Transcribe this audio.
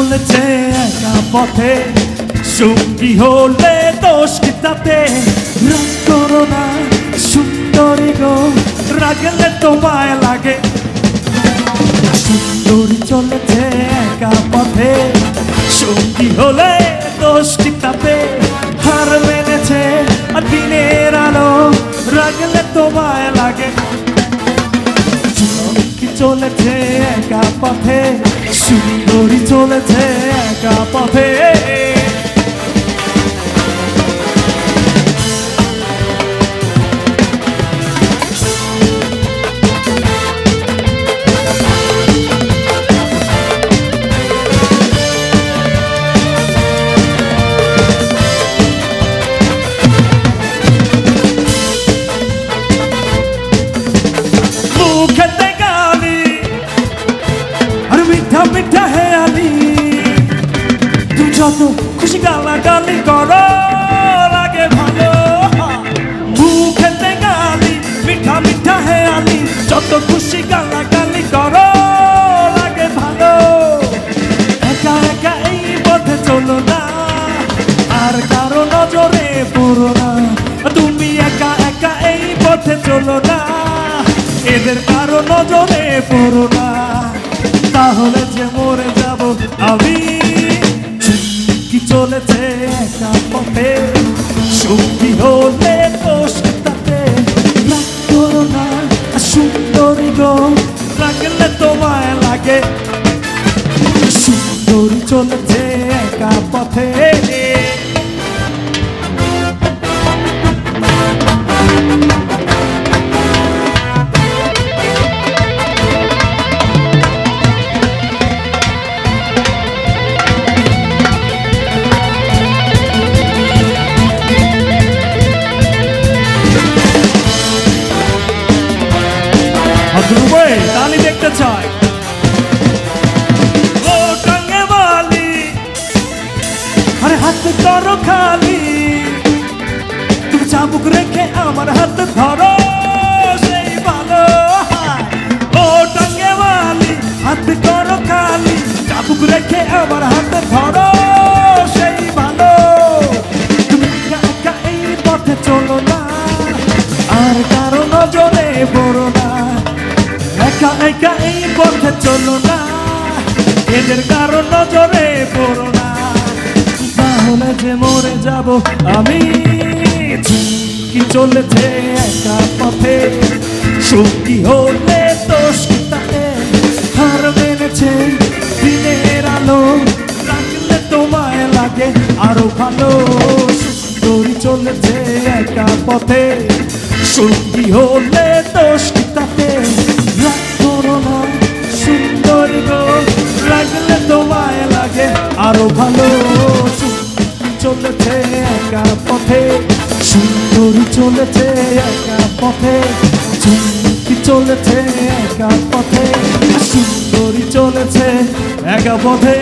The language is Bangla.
চলেছে একা পথে। সঙ্গী হলে দোষ কি তাতে? রাগ করো না, সুন্দরী গো, রাগলে তোমায় লাগে। সুন্দরী চলেছে একা পথে। সঙ্গী হলে দোষ কি তাতে? হার মেনেছে দিনের আলো, রাগলে তোমায় লাগে। চলেছে একা পথে। সুন্দরী চলেছে একা পথে। মুখেতে মিঠা মিঠা হেয়ালি তুই যত খুশি গালা গালি করো লাগে ভালো মুখেতে গালি মিঠা মিঠা হেয়ালি যত খুশি গালা গালি করো লাগে ভালো একা একা এই পথে চলো না, আর কারও নজরে পড়ো না। তুমি একা একা এই পথে চলো না, এদের কারও নজরে পড়ো তাহলে যে মরে যাব আমি। কি চলেছে একা পথে? সুখী হলে তাতে। না সুন্দরী গো রাখলে তোমায় লাগে। সুন্দরী চলেছে একা পথে। চাবুক রেখে আমার হাত ধরো, সেই ভালো ও টাঙ্গে বালি হাত করো খালি। চাবুক রেখে আমার হাত ধরো, সেই ভালো। তুমি একা এই পথে চলো না, আর কারও নজরে পড়ো না। একা একা এই পথে চলো না, এদের কারও নজরে পড়ো না। তাহলে যে মরে যাব আমি কি চলেছে একা পথে? সঙ্গী হলে দোষ কি হার মেনেছে দিনের আলো। রাখলে তোমায় লাগে আরও ভালো। সুন্দরী চলেছে একা পথে। সঙ্গী হলে দোষ কি তাতে রাগ করো না, সুন্দরী গো। রাখলে তোমায় লাগে আরও ভালো। চলেছে একা পথে। সুন্দরী চলেছে একা পথে চুমকি চলেছে একা পথে সুন্দরী চলেছে একা পথে।